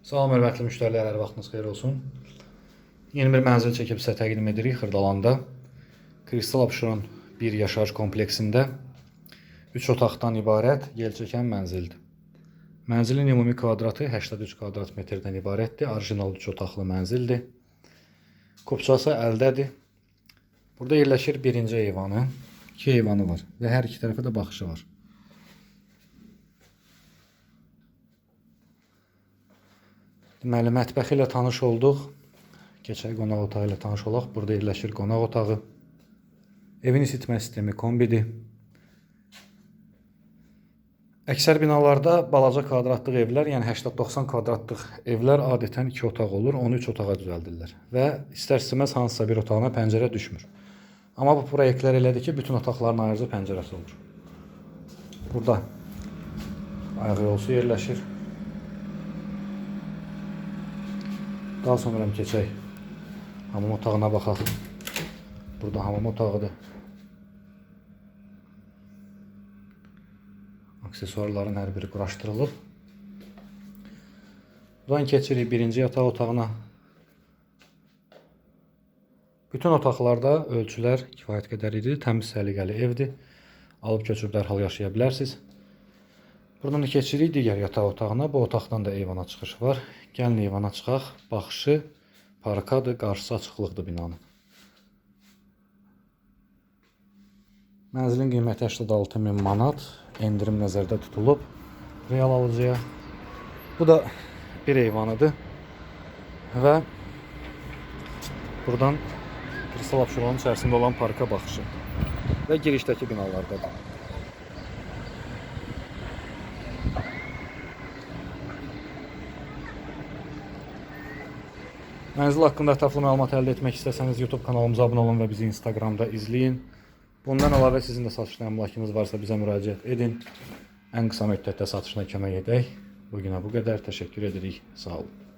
Salam hörmətli müştərilər, hər vaxtınız xeyir olsun. Yeni bir mənzil çəkib sizə təqdim edirik Xırdalanda. Kristal Abşeron bir yaşayış kompleksində 3 otaqdan ibarət yelçəkən mənzildir. Mənzilin ümumi kvadratı 83 kvadrat metrdən ibarətdir. Orijinal 3 otaqlı mənzildir. Kupçası əldədir. Burada yerləşir birinci eyvanı, iki eyvanı var və hər iki tərəfə də baxışı var. Deməli, mətbəxi ilə tanış olduq. Keçək qonaq otağı ilə tanış olaq. Burada yerləşir qonaq otağı. Evin isitmə sistemi kombidir. Əksər binalarda balaca kvadratlıq evlər, yəni 80-90 kvadratlıq evlər adətən 2 otaq olur, onu 3 otağa düzəldirlər və istər-istəməz hansısa bir otağına pəncərə düşmür. Amma bu proyektlər elədir ki, bütün otaqların ayrıca pəncərəsi olur. Burada ayaq yolusu yerləşir. Daha sonra keçək hamam otağına baxaq. Burada hamam otağıdır. Aksesuarların hər biri quraşdırılıb. Buradan keçirik birinci yataq otağına. Bütün otaqlarda ölçülər kifayət qədər idi. Təmiz səliqəli evdir. Alıb köçüb dərhal yaşaya bilərsiniz. Buradan da keçirik digər yataq otağına. Bu otaqdan da eyvana çıxış var. Gəlin eyvana çıxaq. Baxışı parkadır, qarşısı açıqlıqdır binanın. Mənzilin qiyməti 86 min manat. Endirim nəzərdə tutulub real alıcıya. Bu da bir eyvanıdır. Və buradan Kristal Abşeronun içərisində olan parka baxışı və girişdəki binalardadır. Mənzil haqqında ətraflı məlumat əldə etmək istəsəniz YouTube kanalımıza abunə olun və bizi Instagramda izləyin. Bundan əlavə sizin də satışda əmlakınız varsa bizə müraciət edin. Ən qısa müddətdə satışına kömək edək. Bu günə bu qədər. Təşəkkür edirik. Sağ olun.